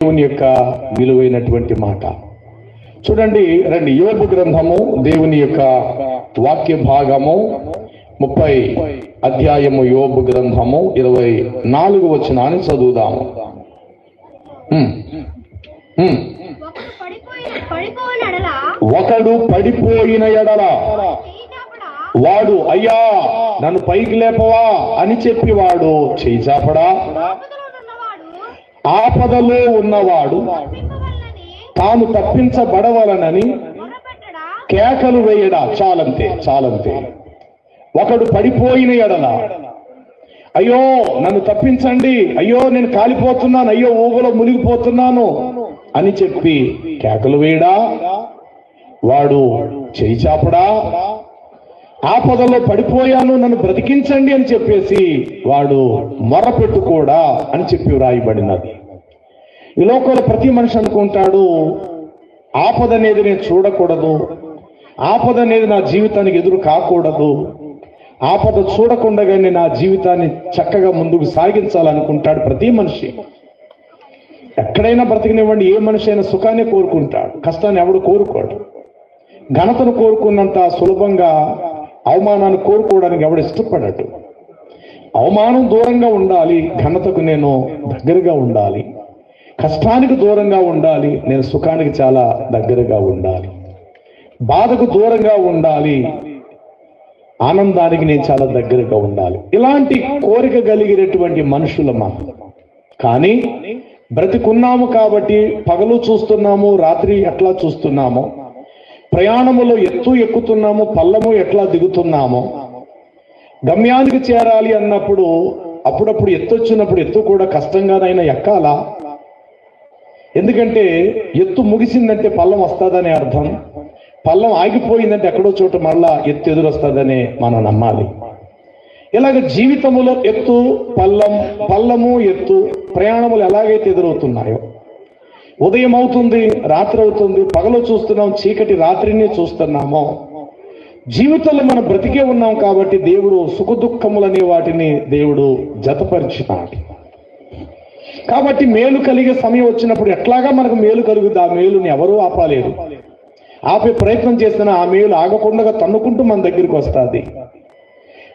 దేవుని యొక్క విలువైనటువంటి మాట. చూడండి రండి యోగు గ్రంథము దేవుని యొక్క వాక్య భాగము ముప్పై అధ్యాయము యోబు గ్రంథము ఇరవై నాలుగు వచనాన్ని చదువుదాము. ఒకడు పడిపోయిన ఎడల వాడు అయ్యా నన్ను పైకి లేపవా? అని చెప్పి వాడు చేయి చాపడా? ఆపదలో ఉన్నవాడు తాను తప్పించబడవలనని కేకలు వేయడా? చాలంతే చాలంతే. ఒకడు పడిపోయిన ఎడల అయ్యో నన్ను తప్పించండి అయ్యో నేను కాలిపోతున్నాను అయ్యో ఊగలో మునిగిపోతున్నాను అని చెప్పి కేకలు వేయడా? వాడు చేయి చాపడా? ఆపదలో పడిపోయాను నన్ను బ్రతికించండి అని చెప్పేసి వాడు మొర్రపెట్టు కూడా అని చెప్పి వ్రాయబడినది. ఈ లోకంలో ప్రతి మనిషి అనుకుంటాడు ఆపద అనేది నేను చూడకూడదు. ఆపద అనేది నా జీవితానికి ఎదురు కాకూడదు. ఆపద చూడకుండగానే నా జీవితాన్ని చక్కగా ముందుకు సాగించాలనుకుంటాడు ప్రతి మనిషి. ఎక్కడైనా బ్రతికినివ్వండి ఏ మనిషి అయినా సుఖాన్ని కోరుకుంటాడు కష్టాన్ని ఎవడు కోరుకోడు. ఘనతను కోరుకున్నంత సులభంగా అవమానాన్ని కోరుకోవడానికి ఎవడు ఇష్టపడడు. అవమానం దూరంగా ఉండాలి ఘనతకు నేను దగ్గరగా ఉండాలి. కష్టానికి దూరంగా ఉండాలి నేను సుఖానికి చాలా దగ్గరగా ఉండాలి. బాధకు దూరంగా ఉండాలి ఆనందానికి నేను చాలా దగ్గరగా ఉండాలి. ఇలాంటి కోరిక కలిగినటువంటి మనుషులు మనం కానీ బ్రతికున్నాము కాబట్టి పగలు చూస్తున్నాము రాత్రి ఎట్లా చూస్తున్నామో ప్రయాణములో ఎత్తు ఎక్కుతున్నాము పల్లము ఎట్లా దిగుతున్నామో గమ్యానికి చేరాలి అన్నప్పుడు అప్పుడప్పుడు ఎత్తు వచ్చినప్పుడు ఎత్తు కూడా కష్టంగానైనా ఎక్కాలా? ఎందుకంటే ఎత్తు ముగిసిందంటే పల్లం వస్తుందనే అర్థం. పల్లం ఆగిపోయిందంటే ఎక్కడో చోట మళ్ళా ఎత్తు ఎదురొస్తుందనే మనం నమ్మాలి. ఇలాగ జీవితములో ఎత్తు పల్లం పల్లము ఎత్తు ప్రయాణములు ఎలాగైతే ఎదురవుతున్నాయో ఉదయం అవుతుంది రాత్రి అవుతుంది పగలు చూస్తున్నాం చీకటి రాత్రిని చూస్తున్నామో జీవితంలో మనం బ్రతికే ఉన్నాం కాబట్టి దేవుడు సుఖ దుఃఖములనే వాటిని దేవుడు జతపరిచినాడు. కాబట్టి మేలు కలిగే సమయం వచ్చినప్పుడు ఎట్లాగా మనకు మేలు కలుగుతుంది ఆ మేలుని ఎవరూ ఆపాలేరు ఆపే ప్రయత్నం చేసినా ఆ మేలు ఆగకుండా తన్నుకుంటూ మన దగ్గరికి వస్తుంది.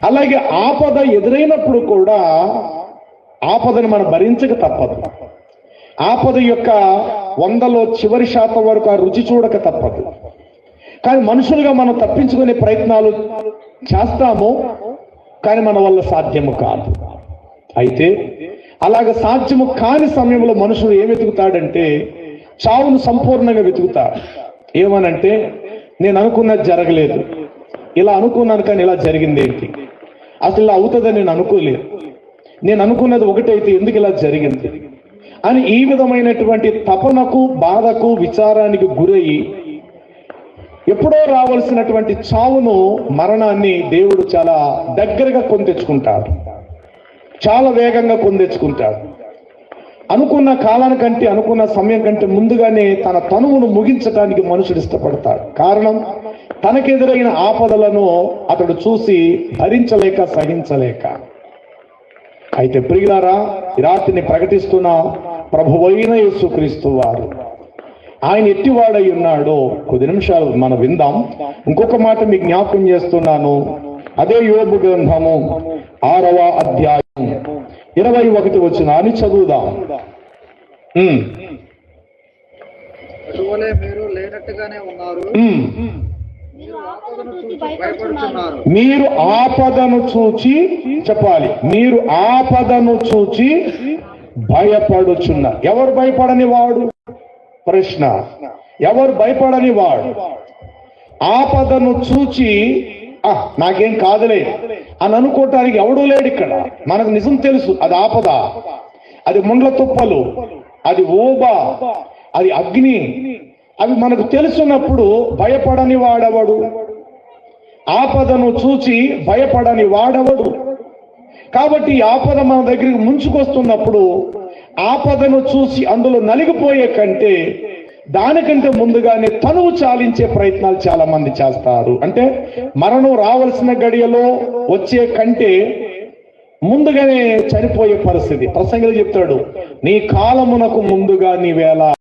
అలాగే ఆపద ఎదురైనప్పుడు కూడా ఆపదను మనం భరించక తప్పదు. ఆపద యొక్క వందలో చివరి శాతం వరకు ఆ రుచి చూడక తప్పదు. కానీ మనుషులుగా మనం తప్పించుకునే ప్రయత్నాలు చేస్తాము కానీ మన వల్ల సాధ్యము కాదు. అయితే అలాగ సాధ్యము కాని సమయంలో మనుషుడు ఏం వెతుకుతాడంటే చావును సంపూర్ణంగా వెతుకుతాడు ఏమనంటే నేను అనుకున్నది జరగలేదు. ఇలా అనుకున్నాను కానీ ఇలా జరిగింది ఏంటి? అసలు ఇలా అవుతుందని నేను అనుకోలేదు. నేను అనుకున్నది ఒకటైతే ఎందుకు ఇలా జరిగింది? అని ఈ విధమైనటువంటి తపనకు బాధకు విచారానికి గురయ్యి ఎప్పుడో రావాల్సినటువంటి చావును మరణాన్ని దేవుడు చాలా దగ్గరగా కొని తెచ్చుకుంటాడు. చాలా వేగంగా పొందెచ్చుకుంటాడు అనుకున్న కాలానికంటే అనుకున్న సమయం కంటే ముందుగానే తన తనువును ముగించడానికి మనుషుడు ఇష్టపడతాడు. కారణం తనకెదురైన ఆపదలను అతడు చూసి భరించలేక సహించలేక. అయితే ప్రియులారా రాత్రిని ప్రకటిస్తున్న ప్రభువైన యేసుక్రీస్తు వారు ఆయన ఎట్టివాడై ఉన్నాడో కొద్ది నిమిషాలు మనం విందాం. ఇంకొక మాట మీకు జ్ఞాపకం చేస్తున్నాను. అదే యోబు గ్రంథము ఆరవ అధ్యాయం ఇరవై ఒకటి వచ్చిన అని చదువుదాం మీరు లేనట్టుగానే ఉన్నారు. ఉమ్. మీరు ఆపదను చూచి చెప్పాలి. మీరు ఆపదను చూచి భయపడుచున్న. ఎవరు భయపడని వాడు? ప్రశ్న. ఎవరు భయపడని వాడు? ఆపదను చూచి "ఆ, నాకేం కాదులే అని అనుకోవటానికి ఎవడూ లేడు ఇక్కడ. మనకు నిజం తెలుసు అది ఆపద. అది ముండ్ల తుప్పలు అది ఓబ అది అగ్ని. అవి మనకు తెలుసున్నప్పుడు భయపడని వాడవడు? ఆపదను చూచి భయపడని వాడవడు? కాబట్టి ఈ ఆపద మన దగ్గరికి ముంచుకొస్తున్నప్పుడు ఆపదను చూసి అందులో నలిగిపోయే కంటే దానికంటే ముందుగానే తనువు చాలించే ప్రయత్నాలు చాలా మంది చేస్తారు. అంటే మరణం రావాల్సిన గడియలో వచ్చే కంటే ముందుగానే చనిపోయే పరిస్థితి. ప్రసంగులు చెప్తాడు నీ కాలమునకు ముందుగా నీ వేళ